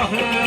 Allah.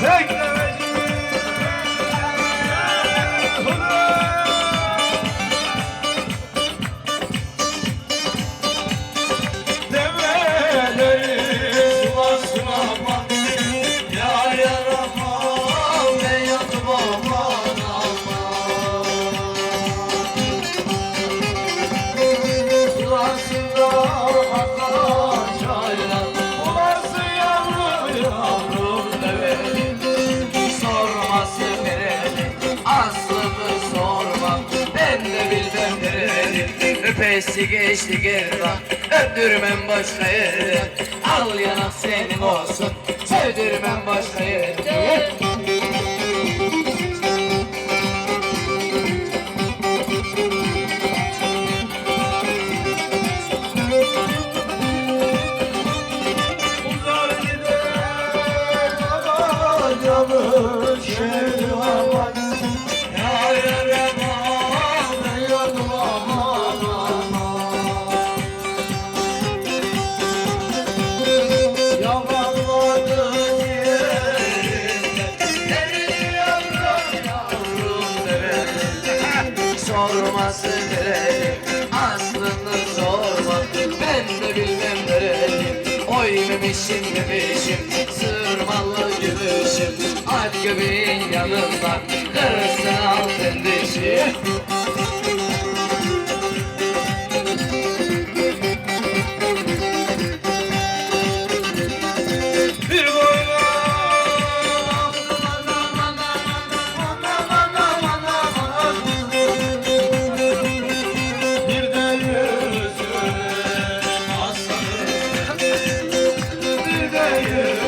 Hey, Geçti geçti gerdan Öptürmem başka yerde Al yanak senin olsun. Sevdirmem başka yerde sorması nereye Aslında sorma ben de bilmem nereye. Oy memişim memişim sırmalı gümüşüm At göbeğin yanında kırsın altın dişi you.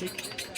досить.